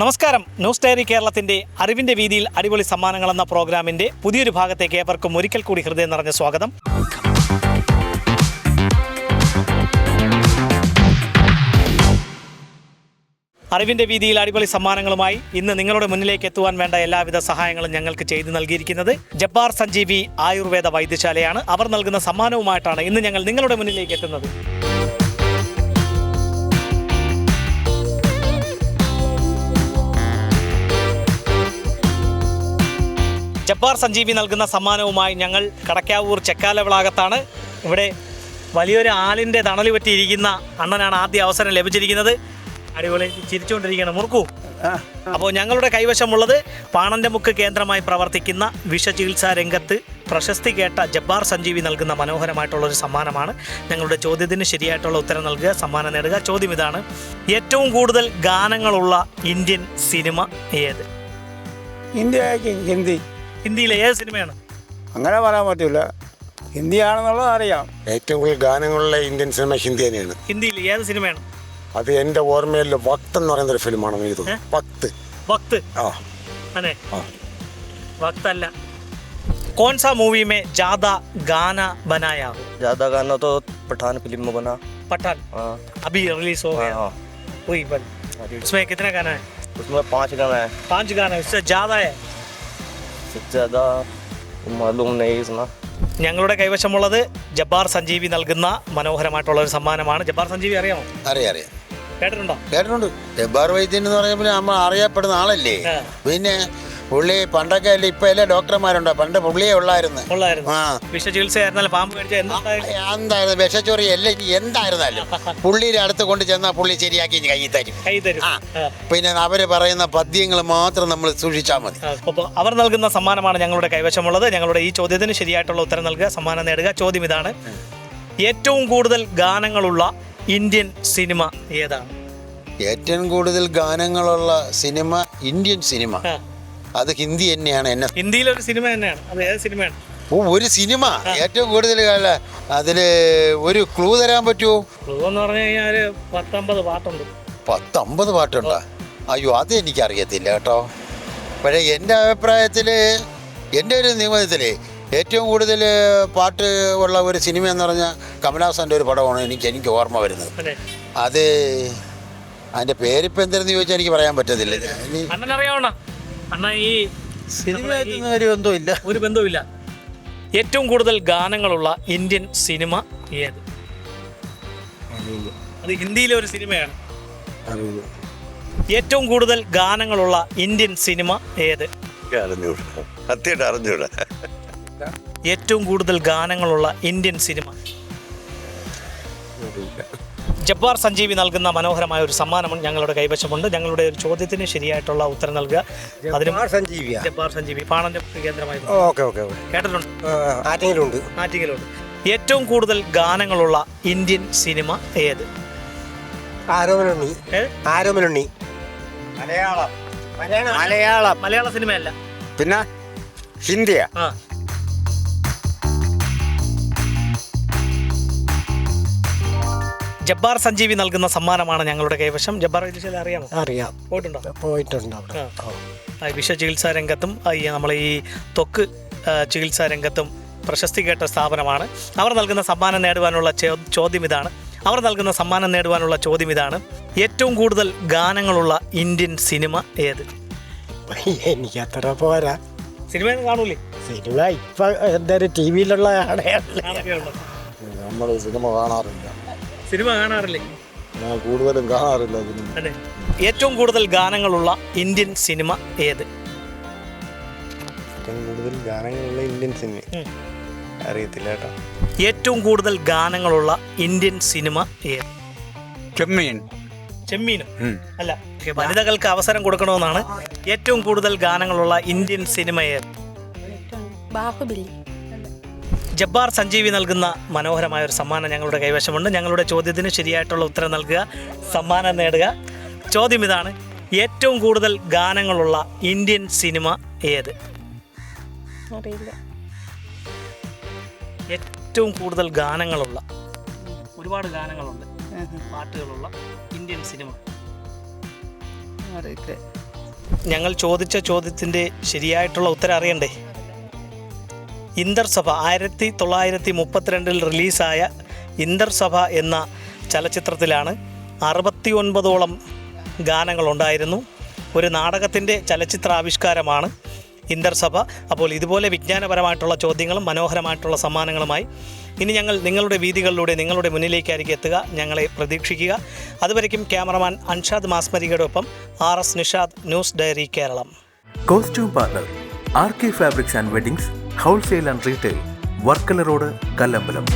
നമസ്കാരം. News diary കേരളത്തിന്റെ അറിവിന്റെ വീതിയിൽ അടിപൊളി സമ്മാനങ്ങൾ എന്ന പ്രോഗ്രാമിന്റെ പുതിയൊരു ഭാഗത്തേക്ക് ഏവർക്കും ഒരിക്കൽ കൂടി ഹൃദയം നിറഞ്ഞ സ്വാഗതം. അറിവിന്റെ വീതിയിൽ അടിപൊളി സമ്മാനങ്ങളുമായി ഇന്ന് നിങ്ങളുടെ മുന്നിലേക്ക് എത്തുവാൻ വേണ്ട എല്ലാവിധ സഹായങ്ങളും ഞങ്ങൾക്ക് ചെയ്തു നൽകിയിരിക്കുന്നത് ജബ്ബാർ സഞ്ജീവി ആയുർവേദ വൈദ്യശാലയാണ്. അവർ നൽകുന്ന സമ്മാനവുമായിട്ടാണ് ഇന്ന് ഞങ്ങൾ നിങ്ങളുടെ മുന്നിലേക്ക് എത്തുന്നത്. ജബ്ബാർ സഞ്ജീവി നൽകുന്ന സമ്മാനവുമായി ഞങ്ങൾ കടക്കാവൂർ ചെക്കാല വിളാകത്താണ് ഇവിടെ വലിയൊരു ആലിന്റെ തണൽ പറ്റിയിരിക്കുന്ന അണ്ണനാണ് ആദ്യ അവസരം ലഭിച്ചിരിക്കുന്നത്. അടിപൊളി ചിരിച്ചുകൊണ്ടിരിക്കുകയാണ്. മുറുക്കു. അപ്പോൾ ഞങ്ങളുടെ കൈവശമുള്ളത് പാണന്റെ മുക്ക് കേന്ദ്രമായി പ്രവർത്തിക്കുന്ന വിഷചികിത്സാ രംഗത്ത് പ്രശസ്തി കേട്ട ജബ്ബാർ സഞ്ജീവി നൽകുന്ന മനോഹരമായിട്ടുള്ള ഒരു സമ്മാനമാണ്. ഞങ്ങളുടെ ചോദ്യത്തിന് ശരിയായിട്ടുള്ള ഉത്തരം നൽകുക സമ്മാനം നേടുക. ചോദ്യം ഇതാണ്. ഏറ്റവും കൂടുതൽ ഗാനങ്ങളുള്ള ഇന്ത്യൻ സിനിമ ഏത്? ഇന്ത്യ ഹിന്ദി. ഹിന്ദിയിലെ ഏത് സിനിമയാണ് അങ്ങനെ പറയാൻ പറ്റില്ല ഹിന്ദിയാണെന്നുള്ളത് അറിയാം ഏറ്റവും കൂടുതൽ ഗാനങ്ങളുള്ള ഇന്ത്യൻ സിനിമ ഹിന്ദി തന്നെയാണ് ഹിന്ദിയിൽ ഏത് സിനിമയാണ് അത് എൻ്റെ ഓർമ്മയിൽ വക്ത് എന്ന് പറയുന്ന ഒരു ഫിലിമാണെന്ന് എനിക്ക് തോന്നുന്നു വക്ത് വക്ത് ആ അതെ ആ. वक्त अल्लाह कौन सा मूवी में ज्यादा गाना बनाया हो ज़्यादा गाना तो पठान फिल्म में बना पठान हाँ अभी रिलीज हो गया हाँ वही बन उसमें कितने गाना है उसमें पांच गाना है पांच गाना है उससे ज्यादा है ഞങ്ങളുടെ കൈവശമുള്ളത് ജബ്ബാർ സഞ്ജീവി നൽകുന്ന മനോഹരമായിട്ടുള്ള ഒരു സമ്മാനമാണ്. ജബ്ബാർ സഞ്ജീവി അറിയാമോ? അറിയാം അറിയാം. കേട്ടിട്ടുണ്ടോ? കേട്ടിട്ടുണ്ട്. ജബ്ബാർ വൈദ്യൻ എന്ന് പറയുമ്പോൾ നമ്മൾ അറിയപ്പെടുന്ന ആളല്ലേ? പിന്നെ പുള്ളി പണ്ടൊക്കെ അല്ല ഇപ്പൊ എല്ലാ ഡോക്ടർമാരുണ്ടോ? പണ്ട് പുള്ളിയെ ഉള്ളായിരുന്നു. ആ. വിഷ പാമ്പ് എന്തായിരുന്നു എന്തായിരുന്നു? വിഷച്ചൊറി എല്ലാം എന്തായിരുന്നാലും. പുള്ളിയുടെ അടുത്ത് കൊണ്ട് ചെന്നാൽ പുള്ളി ശരിയാക്കി ഇനി കയ്യിൽ തരും. കൈ തരും. ആ. ആ. പിന്നെ അവർ പറയുന്ന പദ്യങ്ങൾ മാത്രം നമ്മൾ സൂക്ഷിച്ചാൽ മതി. അവർ നൽകുന്ന സമ്മാനമാണ് ഞങ്ങളുടെ കൈവശമുള്ളത്. ഞങ്ങളുടെ ഈ ചോദ്യത്തിന് ശരിയായിട്ടുള്ള ഉത്തരം നൽകുക സമ്മാനം നേടുക. ചോദ്യം ഇതാണ്. ഏറ്റവും കൂടുതൽ ഗാനങ്ങളുള്ള ഇന്ത്യൻ സിനിമ ഏതാണ്? ഏറ്റവും കൂടുതൽ ഗാനങ്ങളുള്ള സിനിമ ഇന്ത്യൻ സിനിമ. ആ. അത് ഹിന്ദി തന്നെയാണ് എന്നെ. ഹിന്ദിയിലൊരു സിനിമ തന്നെയാണ്. അത് ഏത് സിനിമയാണ്? ഓ ഒരു സിനിമ. ഏറ്റവും കൂടുതൽ കാല- അതിൽ ഒരു ക്ലൂ തരാൻ പറ്റുമോ ക്ലൂ എന്ന് പറഞ്ഞു കഴിഞ്ഞാൽ ഒരു പത്തൊമ്പത് പാട്ടുണ്ട്. പത്തമ്പത് പാട്ടുണ്ടോ? അയ്യോ അത് എനിക്കറിയത്തില്ല കേട്ടോ. പക്ഷേ എന്റെ അഭിപ്രായത്തിൽ എന്റെ ഒരു നിഗമനത്തിൽ ഏറ്റവും കൂടുതൽ പാട്ട് ഉള്ള ഒരു സിനിമ എന്ന് പറഞ്ഞാൽ കമലഹാസന്റെ ഒരു പടമാണ് എനിക്ക് എനിക്ക് ഓർമ്മ വരുന്നത്. അതെ. അത് അതിന്റെ പേരിപ്പോൾ എന്തെന്ന് ചോദിച്ചാൽ എനിക്ക് പറയാൻ പറ്റത്തില്ല. അണ്ണ ഈ സിനിമയായിട്ടൊന്നും ഒരു ബന്ധമില്ല ഒരു ബന്ധവുമില്ല. ഏറ്റവും കൂടുതൽ ഗാനങ്ങളുള്ള ഇന്ത്യൻ സിനിമ ഏത്? അത് ഹിന്ദിയിലെ ഒരു സിനിമയാണ്. ഏറ്റവും കൂടുതൽ ഗാനങ്ങളുള്ള ഇന്ത്യൻ സിനിമ ഏത്? അറിഞ്ഞൂടാ സത്യമായിട്ട് അറിഞ്ഞൂടാ ഏറ്റവും കൂടുതൽ ഗാനങ്ങളുള്ള ഇന്ത്യൻ സിനിമ. ജബ്ബാർ സഞ്ജീവി നൽകുന്ന മനോഹരമായ ഒരു സമ്മാനം ഞങ്ങളുടെ കൈവശമുണ്ട്. ഞങ്ങളുടെ ഒരു ചോദ്യത്തിന് ശരിയായിട്ടുള്ള ഉത്തരം നൽകുക. അതിനും സഞ്ജീവിയ? ജബ്ബാർ സഞ്ജീവി. പാണന്റെ കേന്ദ്രമായി ഓക്കെ ഓക്കെ കേട്ടിട്ടുണ്ട്? ആറ്റെങ്കിലുണ്ട് ആറ്റിങ്ങലുണ്ട്. ഏറ്റവും കൂടുതൽ ഗാനങ്ങളുള്ള ഇന്ത്യൻ സിനിമ ഏത്? ആരോമലുണ്ണി? ആരോമലുണ്ണി മലയാളം. മലയാളം. മലയാള. സിനിമയല്ല. പിന്നെ ഹിന്ദിയാ? ജബ്ബാർ സഞ്ജീവി നൽകുന്ന സമ്മാനമാണ് ഞങ്ങളുടെ കൈവശം. ജബ്ബാർ അറിയാമോ? അറിയാം. പോയിട്ടുണ്ടോ? അവിടെ. വിഷ ചികിത്സാ രംഗത്തും ഈ നമ്മളെ ഈ ത്വക്ക് ചികിത്സാ രംഗത്തും പ്രശസ്തി കേട്ട സ്ഥാപനമാണ്. അവർ നൽകുന്ന സമ്മാനം നേടുവാനുള്ള ചോദ്യം ഇതാണ്. അവർ നൽകുന്ന സമ്മാനം നേടുവാനുള്ള ചോദ്യം ഇതാണ്. ഏറ്റവും കൂടുതൽ ഗാനങ്ങളുള്ള ഇന്ത്യൻ സിനിമ ഏത്? എനിക്ക് അത്ര പോരാ. സിനിമ കാണൂലേ? സിനിമ ഇപ്പൊ എന്തായാലും ടി വിയിലുള്ള നമ്മൾ സിനിമ കാണാറില്ല. സിനിമ കാണാറില്ലേ? ഞാൻ കൂടുതലും കാണാറില്ല അതെ ഏറ്റവും കൂടുതൽ ഗാനങ്ങളുള്ള ഇന്ത്യൻ സിനിമ ഏത്? ഏറ്റവും കൂടുതൽ ഗാനങ്ങളുള്ള ഇന്ത്യൻ സിനിമ. അറിയത്തില്ല കേട്ടോ. ഏറ്റവും കൂടുതൽ ഗാനങ്ങളുള്ള ഇന്ത്യൻ സിനിമ ഏത്? ചെമ്മീൻ. ചെമ്മീനും? അല്ല വനിതകൾക്ക് അവസരം കൊടുക്കണമെന്നാണ്. ഏറ്റവും കൂടുതൽ ഗാനങ്ങളുള്ള ഇന്ത്യൻ സിനിമ ഏത്? ബാഹുബലി. ജബ്ബാർ സഞ്ജീവി നൽകുന്ന മനോഹരമായ ഒരു സമ്മാനം ഞങ്ങളുടെ കൈവശമുണ്ട്. ഞങ്ങളുടെ ചോദ്യത്തിന് ശരിയായിട്ടുള്ള ഉത്തരം നൽകുക സമ്മാനം നേടുക. ചോദ്യം ഇതാണ് ഏറ്റവും കൂടുതൽ ഗാനങ്ങളുള്ള ഇന്ത്യൻ സിനിമ ഏത്? അറിയില്ല. ഏറ്റവും കൂടുതൽ ഗാനങ്ങളുള്ള ഒരുപാട് ഗാനങ്ങളുണ്ട് പാട്ടുകളുള്ള ഇന്ത്യൻ സിനിമ. അറിയില്ല. ഞങ്ങൾ ചോദിച്ച ചോദ്യത്തിന്റെ ശരിയായിട്ടുള്ള ഉത്തരം അറിയണ്ടേ? ഇന്ദർസഭ ആയിരത്തി തൊള്ളായിരത്തി മുപ്പത്തിരണ്ടിൽ റിലീസായ ഇന്ദർസഭ എന്ന ചലച്ചിത്രത്തിലാണ് അറുപത്തി ഒൻപതോളം ഗാനങ്ങളുണ്ടായിരുന്നു. ഒരു നാടകത്തിന്റെ ചലച്ചിത്രാവിഷ്കാരമാണ് ഇന്ദർസഭ അപ്പോൾ ഇതുപോലെ വിജ്ഞാനപരമായിട്ടുള്ള ചോദ്യങ്ങളും മനോഹരമായിട്ടുള്ള സമ്മാനങ്ങളുമായി ഇനി ഞങ്ങൾ നിങ്ങളുടെ വീതികളിലൂടെ നിങ്ങളുടെ മുന്നിലേക്കായിരിക്കും എത്തുക. ഞങ്ങളെ പ്രതീക്ഷിക്കുക. അതുവരയ്ക്കും ക്യാമറമാൻ അൻഷാദ് മാസ്മരികയുടെ ഒപ്പം R S Nishad news diary Keralam. Costume parlour R K fabrics and weddings wholesale and retail Varkala road Kallambalam.